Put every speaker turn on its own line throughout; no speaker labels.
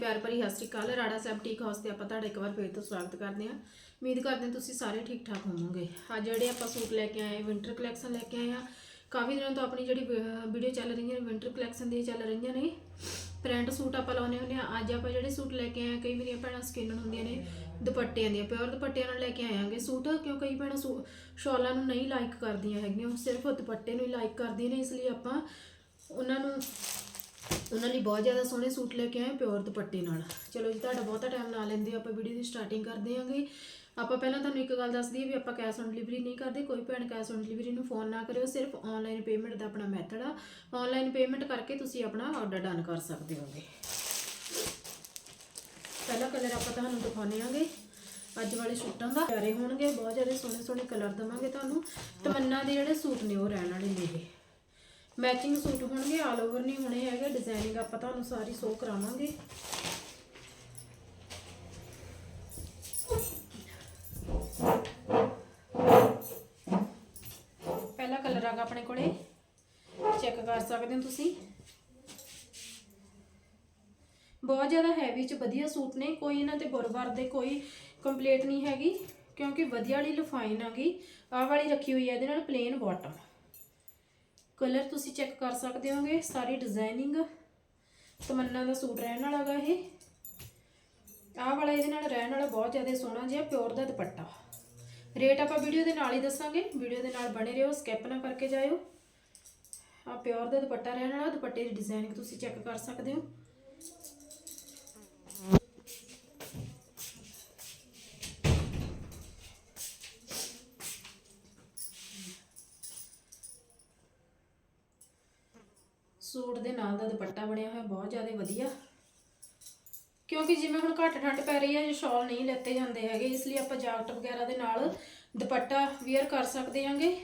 ਪਿਆਰ ਭਰੀ ਸਤਿ ਸ਼੍ਰੀ ਅਕਾਲ। ਰਾੜਾ ਸਾਹਿਬ ਠੀਕ ਹਾਊਸ ਤੇ ਆਪਾਂ ਤੁਹਾਡਾ ਇੱਕ ਵਾਰ ਫੇਰ ਤੋਂ ਸਵਾਗਤ ਕਰਦੇ ਹਾਂ। ਉਮੀਦ ਕਰਦੇ ਹਾਂ ਤੁਸੀਂ ਸਾਰੇ ਠੀਕ ਠਾਕ ਹੋਵੋਗੇ। ਅੱਜ ਜਿਹੜੇ ਆਪਾਂ ਸੂਟ ਲੈ ਕੇ ਆਏ ਵਿੰਟਰ ਕਲੈਕਸ਼ਨ ਲੈ ਕੇ ਆਏ ਆ ਕਾਫੀ ਦਿਨਾਂ ਤੋਂ ਆਪਣੀ ਜਿਹੜੀ ਵੀਡੀਓ ਚੱਲ ਰਹੀਆਂ ਨੇ ਵਿੰਟਰ ਕਲੈਕਸ਼ਨ ਦੀਆਂ ਚੱਲ ਰਹੀਆਂ ਨੇ। ਪ੍ਰਿੰਟ ਸੂਟ ਆਪਾਂ ਲਾਉਨੇ ਹੁੰਦੇ ਆ ਅੱਜ ਆਪਾਂ ਜਿਹੜੇ ਸੂਟ ਲੈ ਕੇ ਆਏ ਆ, ਕਈ ਮੇਰੀਆਂ ਭੈਣਾਂ ਸਕਿਨ ਹੁੰਦੀਆਂ ਨੇ ਦੁਪੱਟਿਆਂ ਦੀਆਂ ਪਿਓਰ ਦੁਪੱਟਿਆਂ ਨਾਲ ਲੈ ਕੇ ਆਵਾਂਗੇ ਸੂਟ ਕਿਉਂ ਕਈ ਭੈਣਾਂ ਸੂ- ਸ਼ਾਲਾਂ ਨੂੰ ਨਹੀਂ ਲਾਈਕ ਕਰਦੀਆਂ ਹੈਗੀਆਂ ਉਹ ਸਿਰਫ ਦੁਪੱਟੇ ਨੂੰ ਹੀ ਲਾਈਕ ਕਰਦੀਆਂ ਨੇ ਇਸ ਲਈ ਆਪਾਂ ਉਹਨਾਂ ਨੂੰ ਉਹਨਾਂ ਲਈ ਬਹੁਤ ਜ਼ਿਆਦਾ ਸੋਹਣੇ ਸੂਟ ਲੈ ਕੇ ਆਏ ਪਿਓਰ ਦੁਪੱਟੇ ਨਾਲ। ਚਲੋ ਜੀ, ਤੁਹਾਡਾ ਬਹੁਤਾ ਟਾਈਮ ਨਾ ਲੈਂਦੇ ਆਪਾਂ ਵੀਡੀਓ ਦੀ ਸਟਾਰਟਿੰਗ ਕਰਦੇ ਹਾਂਗੇ। ਆਪਾਂ ਪਹਿਲਾਂ ਤੁਹਾਨੂੰ ਇੱਕ ਗੱਲ ਦੱਸ ਦਈਏ ਵੀ ਆਪਾਂ ਕੈਸ਼ ਔਨ ਡਿਲੀਵਰੀ ਨਹੀਂ ਕਰਦੇ, ਕੋਈ ਭੈਣ ਕੈਸ਼ ਔਨ ਡਿਲੀਵਰੀ ਨੂੰ ਫੋਨ ਨਾ ਕਰਿਓ, ਸਿਰਫ ਆਨਲਾਈਨ ਪੇਮੈਂਟ ਦਾ ਆਪਣਾ ਮੈਥਡ ਆ। ਆਨਲਾਈਨ ਪੇਮੈਂਟ ਕਰਕੇ ਤੁਸੀਂ ਆਪਣਾ ਆਰਡਰ ਡਨ ਕਰ ਸਕਦੇ ਹੋਗੇ। ਪਹਿਲਾ ਕਲਰ ਆਪਾਂ ਤੁਹਾਨੂੰ ਦਿਖਾਉਂਦੇ ਆਂਗੇ ਅੱਜ ਵਾਲੇ ਸੂਟਾਂ ਦਾ ਪਿਆਰੇ ਹੋਣਗੇ, ਬਹੁਤ ਜ਼ਿਆਦਾ ਸੋਹਣੇ ਸੋਹਣੇ ਕਲਰ ਦਵਾਂਗੇ ਤੁਹਾਨੂੰ। ਤਮੰਨਾ ਦੇ ਜਿਹੜੇ ਸੂਟ ਨੇ ਉਹ ਰਹਿਣ ਵਾਲੇ ਨੇ ਇਹ। ਮੈਚਿੰਗ ਸੂਟ ਹੋਣਗੇ ਆਲ ਓਵਰ ਨਹੀਂ ਹੋਣੇ ਹੈਗੇ ਡਿਜ਼ਾਈਨਿੰਗ ਆਪਾਂ ਤੁਹਾਨੂੰ ਸਾਰੀ ਸ਼ੋ ਕਰਾਵਾਂਗੇ। ਪਹਿਲਾ ਕਲਰ ਆਗਾ ਆਪਣੇ ਕੋਲੇ। ਚੈੱਕ ਕਰ ਸਕਦੇ ਹੋ ਤੁਸੀਂ। ਬਹੁਤ ਜ਼ਿਆਦਾ ਹੈਵੀ ਚ ਵਧੀਆ ਸੂਟ ਨੇ, ਕੋਈ ਇਹਨਾਂ ਤੇ ਬੁਰਬਰ ਦੇ ਕੋਈ ਕੰਪਲੀਟ ਨਹੀਂ ਹੈਗੀ, ਕਿਉਂਕਿ ਵਧੀਆ ਵਾਲੀ ਲਫਾਈਨ ਆ ਗਈ ਆਹ ਵਾਲੀ ਰੱਖੀ ਹੋਈ ਹੈ, ਇਹਦੇ ਨਾਲ ਪਲੇਨ ਬਾਟਮ ਕਲਰ ਤੁਸੀਂ ਚੈੱਕ ਕਰ ਸਕਦੇ ਹੋਗੇ, ਸਾਰੀ ਡਿਜ਼ਾਈਨਿੰਗ ਤਮੰਨਾ ਦਾ ਸੂਟ ਰਹਿਣ ਵਾਲਾ ਗਾ ਇਹ। ਆਹ ਵਾਲਾ ਇਹਦੇ ਨਾਲ ਰਹਿਣ ਵਾਲਾ ਬਹੁਤ ਜ਼ਿਆਦਾ ਸੋਹਣਾ ਜਿਹਾ ਪਿਓਰ ਦਾ ਦੁਪੱਟਾ। ਰੇਟ ਆਪਾਂ ਵੀਡੀਓ ਦੇ ਨਾਲ ਹੀ ਦੱਸਾਂਗੇ ਵੀਡੀਓ ਦੇ ਨਾਲ ਬਣੇ ਰਹੋ ਸਕਿਪ ਨਾ ਕਰਕੇ ਜਾਇਓ। ਆ ਪਿਓਰ ਦਾ ਦੁਪੱਟਾ ਰਹਿਣ ਵਾਲਾ, ਦੁਪੱਟੇ ਦੀ ਡਿਜ਼ਾਈਨਿੰਗ ਤੁਸੀਂ ਚੈੱਕ ਕਰ ਸਕਦੇ ਹੋ। ਸੂਟ ਦੇ ਨਾਲ ਦਾ ਦੁਪੱਟਾ ਬਣਿਆ ਹੋਇਆ, ਬਹੁਤ ਜ਼ਿਆਦਾ ਵਧੀਆ। ਕਿਉਂਕਿ ਜਿਵੇਂ ਹੁਣ ਘੱਟ ਠੰਡ ਪੈ ਰਹੀ ਹੈ, ਜੇ ਸ਼ਾਲ ਨਹੀਂ ਲੈਤੇ ਜਾਂਦੇ ਹੈਗੇ, ਇਸ ਲਈ ਆਪਾਂ ਜਾਕਟ ਵਗੈਰਾ ਦੇ ਨਾਲ ਦੁਪੱਟਾ ਵੇਅਰ ਕਰ ਸਕਦੇ ਹਾਂਗੇ।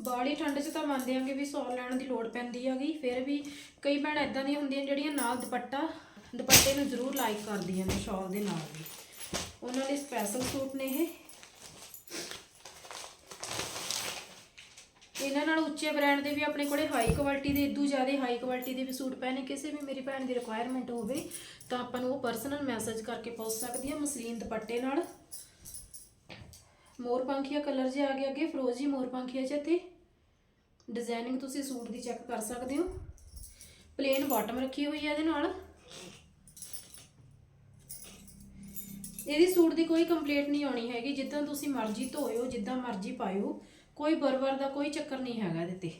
ਬਾਹਲੀ ਠੰਡ 'ਚ ਤਾਂ ਮੰਨਦੇ ਆਂਗੇ ਵੀ ਸ਼ਾਲ ਲੈਣ ਦੀ ਲੋੜ ਪੈਂਦੀ ਹੈਗੀ, ਫਿਰ ਵੀ ਕਈ ਭੈਣਾਂ ਇਦਾਂ ਦੀਆਂ ਹੁੰਦੀਆਂ ਜਿਹੜੀਆਂ ਨਾਲ ਦੁਪੱਟਾ, ਦੁਪੱਟੇ ਨੂੰ ਜ਼ਰੂਰ ਲਾਈਕ ਕਰਦੀਆਂ ਨੇ ਸ਼ਾਲ ਦੇ ਨਾਲ ਵੀ। ਉਹਨਾਂ ਲਈ ਸਪੈਸ਼ਲ ਸੂਟ ਨੇ ਇਹ। ਇਹਨਾਂ ਨਾਲ ਉੱਚੇ ਬ੍ਰਾਂਡ ਦੇ ਵੀ ਆਪਣੇ ਕੋਲੇ ਹਾਈ ਕੁਆਲਿਟੀ ਦੇ ਇਦੋਂ ਜ਼ਿਆਦਾ ਹਾਈ ਕੁਆਲਿਟੀ ਦੇ ਵੀ ਸੂਟ ਪਏ ਨੇ ਕਿਸੇ ਵੀ ਮੇਰੀ ਭੈਣ ਦੀ ਰਿਕੁਆਇਰਮੈਂਟ ਹੋਵੇ, ਤਾਂ ਆਪਾਂ ਨੂੰ ਉਹ ਪਰਸਨਲ ਮੈਸੇਜ ਕਰਕੇ ਪੁੱਛ ਸਕਦੀ ਆ, ਮਸਲੀਨ ਦੁਪੱਟੇ ਨਾਲ। ਮੋਰਪੰਖੀਆ ਕਲਰ ਜੇ ਆ ਗਿਆ ਅੱਗੇ, ਫਰੋਜ਼ੀ ਮੋਰਪੰਖੀਆ ਚ ਇੱਥੇ। ਡਿਜ਼ਾਈਨਿੰਗ ਤੁਸੀਂ ਸੂਟ ਦੀ ਚੈੱਕ ਕਰ ਸਕਦੇ ਹੋ। ਪਲੇਨ ਬਾਟਮ ਰੱਖੀ ਹੋਈ ਹੈ ਇਹਦੇ ਨਾਲ। ਇਹਦੀ ਸੂਟ ਦੀ ਕੋਈ ਕੰਪਲੇਂਟ ਨਹੀਂ ਆਉਣੀ ਹੈਗੀ, ਜਿੱਦਾਂ ਤੁਸੀਂ ਮਰਜ਼ੀ ਧੋਇਓ, ਜਿੱਦਾਂ ਮਰਜ਼ੀ ਪਾਇਓ। ਕੋਈ ਬਰਬਰ ਦਾ ਕੋਈ ਚੱਕਰ ਨਹੀਂ ਹੈਗਾ ਇਹਦੇ ਤੇ।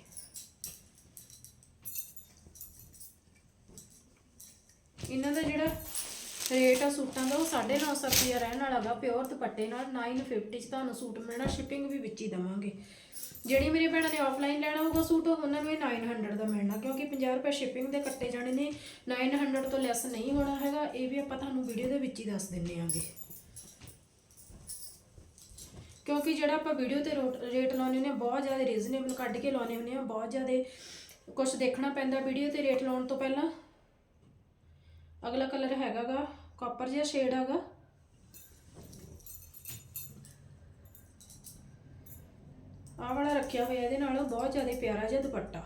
ਇਹਨਾਂ ਦਾ ਜਿਹੜਾ ਰੇਟ ਆ ਸੂਟਾਂ ਦਾ, ਉਹ 950 ਰੁਪਏ ਰਹਿਣ ਵਾਲਾ ਹੈਗਾ ਪਿਓਰ ਦੁਪੱਟੇ ਨਾਲ 950 ਚ ਤੁਹਾਨੂੰ ਸੂਟ ਮਿਲਣਾ ਸ਼ਿਪਿੰਗ ਵੀ ਵਿੱਚ ਹੀ ਦਵਾਂਗੇ। ਜਿਹੜੀ ਮੇਰੇ ਭੈਣਾਂ ਨੇ ਆਫਲਾਈਨ ਲੈਣਾ ਹੋਊਗਾ ਸੂਟ ਉਹਨਾਂ ਨੂੰ ਇਹ 900 ਦਾ ਮਿਲਣਾ, ਕਿਉਂਕਿ 50 ਰੁਪਏ ਸ਼ਿਪਿੰਗ ਦੇ ਕੱਟੇ ਜਾਣੇ ਨੇ 900 ਤੋਂ ਲੈਸ ਨਹੀਂ ਹੋਣਾ ਹੈਗਾ, ਇਹ ਵੀ ਆਪਾਂ ਤੁਹਾਨੂੰ ਵੀਡੀਓ ਦੇ ਵਿੱਚ ਹੀ ਦੱਸ ਦਿੰਨੇ ਆਂਗੇ। ਕਿਉਂਕਿ ਜਿਹੜਾ ਆਪਾਂ ਵੀਡੀਓ ਤੇ ਰੇਟ ਲਾਉਣੇ ਨੇ ਬਹੁਤ ਜ਼ਿਆਦਾ ਰੀਜ਼ਨੇਬਲ ਕੱਢ ਕੇ ਲਾਉਣੇ ਹੁੰਦੇ ਆ ਬਹੁਤ ਜ਼ਿਆਦਾ ਕੁਝ ਦੇਖਣਾ ਪੈਂਦਾ ਵੀਡੀਓ ਤੇ ਰੇਟ ਲਾਉਣ ਤੋਂ ਪਹਿਲਾਂ। ਅਗਲਾ ਕਲਰ ਹੈਗਾਗਾ ਕਾਪਰ ਜਿਹਾ ਸ਼ੇਡ ਹੈਗਾ। ਆਹ ਵਾਲਾ ਰੱਖਿਆ ਹੋਇਆ, ਇਹਦੇ ਨਾਲ ਬਹੁਤ ਜ਼ਿਆਦਾ ਪਿਆਰਾ ਜਿਹਾ ਦੁਪੱਟਾ।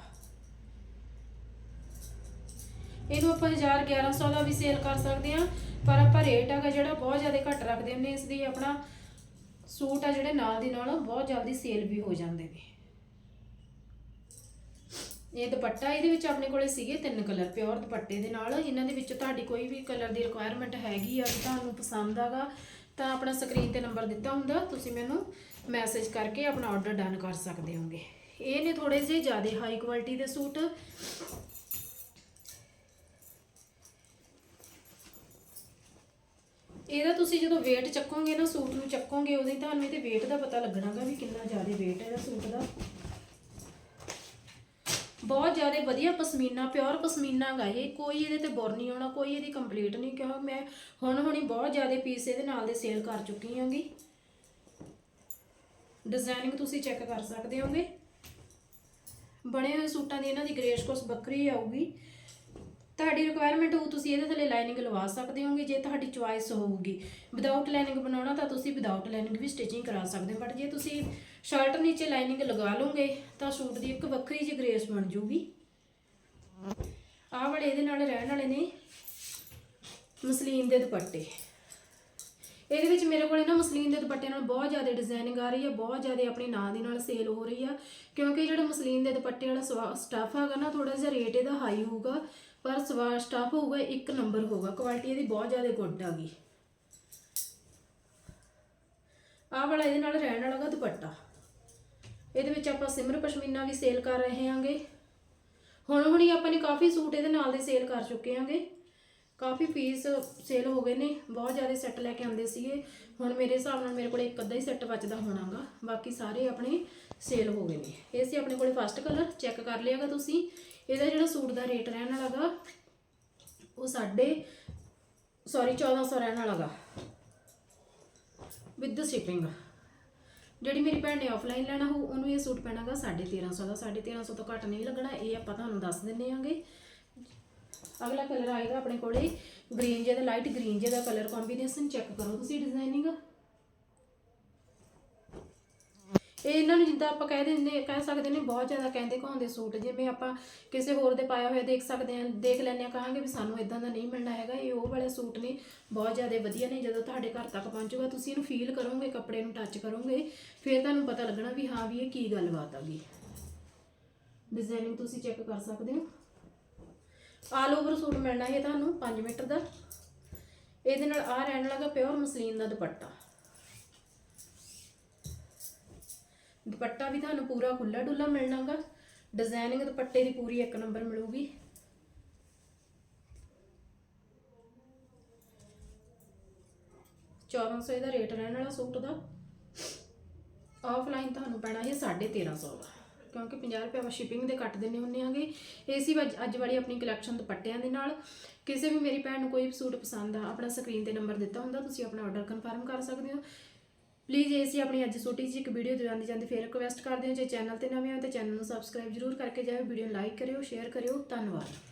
ਇਹਨੂੰ ਆਪਾਂ 1000 1100 ਦਾ ਵੀ ਸੇਲ ਕਰ ਸਕਦੇ ਆ ਪਰ ਆਪਾਂ ਰੇਟ ਹੈਗਾ ਜਿਹੜਾ ਬਹੁਤ ਜ਼ਿਆਦਾ ਘੱਟ ਰੱਖਦੇ ਹੁੰਦੇ ਇਸ ਲਈ ਆਪਣਾ ਸੂਟ ਆ ਜਿਹੜੇ ਨਾਲ ਦੀ ਨਾਲ ਬਹੁਤ ਜਲਦੀ ਸੇਲ ਵੀ ਹੋ ਜਾਂਦੇ ਨੇ। ਇਹ ਦੁਪੱਟਾ ਇਹਦੇ ਵਿੱਚ ਆਪਣੇ ਕੋਲੇ ਸੀਗੇ ਤਿੰਨ ਕਲਰ ਪਿਓਰ ਦੁਪੱਟੇ ਦੇ ਨਾਲ। ਇਹਨਾਂ ਦੇ ਵਿੱਚ ਤੁਹਾਡੀ ਕੋਈ ਵੀ ਕਲਰ ਦੀ ਰਿਕੁਆਇਰਮੈਂਟ ਹੈਗੀ ਆ ਵੀ ਤੁਹਾਨੂੰ ਪਸੰਦ ਆਗਾ, ਤਾਂ ਆਪਣਾ ਸਕਰੀਨ ਤੇ ਨੰਬਰ ਦਿੱਤਾ ਹੁੰਦਾ, ਤੁਸੀਂ ਮੈਨੂੰ ਮੈਸੇਜ ਕਰਕੇ ਆਪਣਾ ਆਰਡਰ ਡਨ ਕਰ ਸਕਦੇ ਹੋਗੇ। ਇਹ ਨੇ ਥੋੜੇ ਜਿਹੇ ਜ਼ਿਆਦਾ ਹਾਈ ਕੁਆਲਿਟੀ ਦੇ ਸੂਟ। ਇਹਦਾ ਤੁਸੀਂ ਜਦੋਂ weight ਚੱਕੋਗੇ ਨਾ, ਸੂਟ ਨੂੰ ਚੱਕੋਗੇ ਉਦੋਂ ਹੀ ਤੁਹਾਨੂੰ ਇਹਦੇ weight ਦਾ ਪਤਾ ਲੱਗਣਾਗਾ ਵੀ ਕਿੰਨਾ ਜ਼ਿਆਦਾ weight ਹੈ ਇਹਦਾ ਸੂਟ ਦਾ। ਬਹੁਤ ਜ਼ਿਆਦਾ ਵਧੀਆ ਪਸ਼ਮੀਨਾ ਪਿਓਰ ਪਸ਼ਮੀਨਾ ਗਾ ਇਹ। ਕੋਈ ਇਹਦੇ ਤੇ ਬੁਰ ਨਹੀਂ ਆਉਣਾ, ਕੋਈ ਇਹਦੀ ਕੰਪਲੀਟ ਨਹੀਂ। ਕਿਉਂ? ਮੈਂ ਹੁਣ ਹੁਣੀ ਬਹੁਤ ਜ਼ਿਆਦਾ ਪੀਸ ਇਹਦੇ ਨਾਲ ਦੇ ਸੇਲ ਕਰ ਚੁੱਕੀ ਹਾਂਗੀ। ਡਿਜ਼ਾਈਨਿੰਗ ਤੁਸੀਂ ਚੈੱਕ ਕਰ ਸਕਦੇ ਹੋਗੇ। ਬਣੇ ਹੋਏ ਸੂਟਾਂ ਦੀ ਇਹਨਾਂ ਦੀ ਗ੍ਰੇਸ ਕੋਸ ਬੱਕਰੀ ਆਊਗੀ। ਤੁਹਾਡੀ ਰਿਕੁਆਇਰਮੈਂਟ ਹੋਊ, ਤੁਸੀਂ ਇਹਦੇ ਥੱਲੇ ਲਾਈਨਿੰਗ ਲਵਾ ਸਕਦੇ ਹੋਗੇ, ਜੇ ਤੁਹਾਡੀ ਚੁਆਇਸ ਹੋਊਗੀ। ਵਿਦਆਊਟ ਲਾਈਨਿੰਗ ਬਣਾਉਣਾ ਤਾਂ ਤੁਸੀਂ ਵਿਦਆਊਟ ਲਾਈਨਿੰਗ ਵੀ ਸਟਿਚਿੰਗ ਕਰਾ ਸਕਦੇ ਹੋ। ਬਟ ਜੇ ਤੁਸੀਂ ਸ਼ਰਟ ਨੀਚੇ ਲਾਈਨਿੰਗ ਲਗਾ ਲਓਗੇ, ਤਾਂ ਸੂਟ ਦੀ ਇੱਕ ਵੱਖਰੀ ਜਿਹੀ ਗ੍ਰੇਸ ਬਣ ਜੂਗੀ ਆਹ ਵਾਲੇ ਇਹਦੇ ਨਾਲ ਰਹਿਣ ਵਾਲੇ ਨੇ ਮਸਲੀਨ ਦੇ ਦੁਪੱਟੇ। ਇਹਦੇ ਵਿੱਚ ਮੇਰੇ ਕੋਲੇ ਨਾ ਮਸਲੀਨ ਦੇ ਦੁਪੱਟੇ ਨਾਲ ਬਹੁਤ ਜ਼ਿਆਦਾ ਡਿਜ਼ਾਈਨਿੰਗ ਆ ਰਹੀ ਹੈ ਬਹੁਤ ਜ਼ਿਆਦਾ ਆਪਣੇ ਨਾਂ ਦੇ ਨਾਲ ਸੇਲ ਹੋ ਰਹੀ ਆ। ਕਿਉਂਕਿ ਜਿਹੜਾ ਮਸਲੀਨ ਦੇ ਦੁਪੱਟੇ ਵਾਲਾ ਸਟਾਫ ਹੈਗਾ ਨਾ ਥੋੜਾ ਜਿਹਾ ਰੇਟ ਇਹਦਾ ਹਾਈ ਹੋਊਗਾ। ਪਰ ਸਵਾ ਸਟਾਫ ਹੋਊਗਾ, ਇੱਕ ਨੰਬਰ ਹੋਊਗਾ। ਕੁਆਲਿਟੀ ਇਹਦੀ ਬਹੁਤ ਜ਼ਿਆਦਾ ਗੁੱਡ ਆ ਗਈ। ਆਹ ਵਾਲਾ ਇਹਦੇ ਨਾਲ ਰਹਿਣ ਵਾਲਾ ਗਾ ਦੁਪੱਟਾ। ਇਹਦੇ ਵਿੱਚ ਆਪਾਂ ਸਿਮਰ ਪਸ਼ਮੀਨਾ ਵੀ ਸੇਲ ਕਰ ਰਹੇ ਹਾਂਗੇ ਹੁਣ ਹੁਣੀ ਆਪਾਂ ਨੇ ਕਾਫੀ ਸੂਟ ਇਹਦੇ ਨਾਲ ਦੇ ਸੇਲ ਕਰ ਚੁੱਕੇ ਹਾਂਗੇ ਕਾਫੀ ਪੀਸ ਸੇਲ ਹੋ ਗਏ ਨੇ, ਬਹੁਤ ਜ਼ਿਆਦਾ ਸੈੱਟ ਲੈ ਕੇ ਆਉਂਦੇ ਸੀਗੇ। ਹੁਣ ਮੇਰੇ ਹਿਸਾਬ ਨਾਲ ਮੇਰੇ ਕੋਲ ਇੱਕ ਅੱਧਾ ਹੀ ਸੈੱਟ ਬਚਦਾ ਹੋਣਾਗਾ ਬਾਕੀ ਸਾਰੇ ਆਪਣੇ ਸੇਲ ਹੋ ਗਏ ਨੇ। ਇਹ ਸੀ ਆਪਣੇ ਕੋਲੇ ਫਸਟ ਕਲਰ ਚੈੱਕ ਕਰ ਲਿਆਗਾ ਤੁਸੀਂ। ਇਹਦਾ ਜਿਹੜਾ ਸੂਟ ਦਾ ਰੇਟ ਰਹਿਣ ਵਾਲਾ ਗਾ, ਉਹ ਸਾਡੇ ਸੌਰੀ 1400 ਰਹਿਣ ਵਾਲਾ ਗਾ। ਵਿਦ ਸ਼ਿਪਿੰਗ ਜਿਹੜੀ ਮੇਰੀ ਭੈਣ ਨੇ ਆਫਲਾਈਨ ਲੈਣਾ ਹੋ ਉਹਨੂੰ ਇਹ ਸੂਟ ਪੈਣਾਗਾ 1350 ਦਾ। 1350 ਤੋਂ ਘੱਟ ਨਹੀਂ ਲੱਗਣਾ, ਇਹ ਆਪਾਂ ਤੁਹਾਨੂੰ ਦੱਸ ਦਿੰਨੇ ਆਂਗੇ। ਅਗਲਾ ਕਲਰ ਆਏਗਾ ਆਪਣੇ ਕੋਲੇ ਗ੍ਰੀਨ ਜਿਹਦਾ ਲਾਈਟ ਗ੍ਰੀਨ ਜਿਹਦਾ ਕਲਰ ਕੰਬੀਨੇਸ਼ਨ ਚੈੱਕ ਕਰੋ ਤੁਸੀਂ ਡਿਜ਼ਾਈਨਿੰਗ ਇਹ ਇਹਨਾਂ ਨੂੰ ਜਿੱਦਾਂ ਆਪਾਂ ਕਹਿ ਦਿੰਦੇ, ਕਹਿ ਸਕਦੇ ਨੇ, ਬਹੁਤ ਜ਼ਿਆਦਾ ਕਹਿੰਦੇ ਕਹਾਉਂਦੇ ਸੂਟ, ਜਿਵੇਂ ਆਪਾਂ ਕਿਸੇ ਹੋਰ ਦੇ ਪਾਇਆ ਹੋਇਆ ਦੇਖ ਸਕਦੇ ਹਾਂ, ਦੇਖ ਲੈਂਦੇ ਹਾਂ, ਕਹਾਂਗੇ ਵੀ ਸਾਨੂੰ ਇਦਾਂ ਦਾ ਨਹੀਂ ਮਿਲਣਾ ਹੈਗਾ, ਇਹ ਉਹ ਵਾਲੇ ਸੂਟ ਨੇ, ਬਹੁਤ ਜ਼ਿਆਦਾ ਵਧੀਆ ਨੇ, ਜਦੋਂ ਤੁਹਾਡੇ ਘਰ ਤੱਕ ਪਹੁੰਚੂਗਾ, ਤੁਸੀਂ ਇਹਨੂੰ ਫੀਲ ਕਰੋਗੇ, ਕੱਪੜੇ ਨੂੰ ਟੱਚ ਕਰੋਗੇ, ਫਿਰ ਤੁਹਾਨੂੰ ਪਤਾ ਲੱਗਣਾ ਵੀ ਹਾਂ ਵੀ ਇਹ ਕੀ ਗੱਲਬਾਤ ਆ ਗਈ। ਡਿਜ਼ਾਈਨਿੰਗ ਤੁਸੀਂ ਚੈੱਕ ਕਰ ਸਕਦੇ ਹੋ। ਆਲ ਓਵਰ ਸੂਟ ਮਿਲਣਾ ਇਹ ਤੁਹਾਨੂੰ 5 ਮੀਟਰ ਦਾ। ਇਹਦੇ ਨਾਲ ਆ ਰਹਿਣ ਲੱਗਾ ਪਿਓਰ ਮਸਲੀਨ ਦਾ ਦੁਪੱਟਾ। ਦੁਪੱਟਾ ਵੀ ਤੁਹਾਨੂੰ ਪੂਰਾ ਖੁੱਲਾ ਡੁੱਲਾ ਮਿਲਣਾਗਾ। ਡਿਜ਼ਾਈਨਿੰਗ ਦੁਪੱਟੇ ਦੀ ਪੂਰੀ ਇੱਕ ਨੰਬਰ ਮਿਲੂਗੀ। ਚੌਦਾਂ ਸੌ ਇਹਦਾ ਰੇਟ ਰਹਿਣ ਵਾਲਾ ਸੂਟ ਦਾ। ਆਫਲਾਈਨ ਤੁਹਾਨੂੰ ਪੈਣਾ ਹੈ 1350 ਦਾ। ਕਿਉਂਕਿ 50 ਰੁਪਏ ਆਪਾਂ ਸ਼ਿਪਿੰਗ ਦੇ ਕੱਟ ਦਿੰਨੇ ਹੁੰਨੇ ਆਂਗੇ। ਇਹ ਸੀ ਅੱਜ ਵਾਲੀ ਆਪਣੀ ਕਲੈਕਸ਼ਨ ਦੁਪੱਟਿਆਂ ਦੇ ਨਾਲ। ਕਿਸੇ ਵੀ ਮੇਰੀ ਭੈਣ ਨੂੰ ਕੋਈ ਵੀ ਸੂਟ ਪਸੰਦ ਆ, ਆਪਣਾ ਸਕਰੀਨ ਤੇ ਨੰਬਰ ਦਿੱਤਾ ਹੁੰਦਾ, ਤੁਸੀਂ ਆਪਣਾ ਆਰਡਰ ਕਨਫਰਮ ਕਰ ਸਕਦੇ ਹੋ। ਪਲੀਜ਼ ਇਹ ਸੀ ਆਪਣੀ ਅੱਜ ਛੋਟੀ ਜਿਹੀ ਇੱਕ ਵੀਡੀਓ ਜਾਂਦੀ ਜਾਂਦੀ ਫੇਰ ਰਿਕਵੈਸਟ ਕਰਦੇ ਹਾਂ ਜੇ ਚੈਨਲ ਤੇ ਨਵੇਂ ਹੋ ਤਾਂ ਚੈਨਲ ਨੂੰ ਸਬਸਕ੍ਰਾਈਬ ਜਰੂਰ ਕਰਕੇ ਜਾਇਓ, ਵੀਡੀਓ ਨੂੰ ਲਾਈਕ ਕਰਿਓ ਸ਼ੇਅਰ ਕਰਿਓ, ਧੰਨਵਾਦ।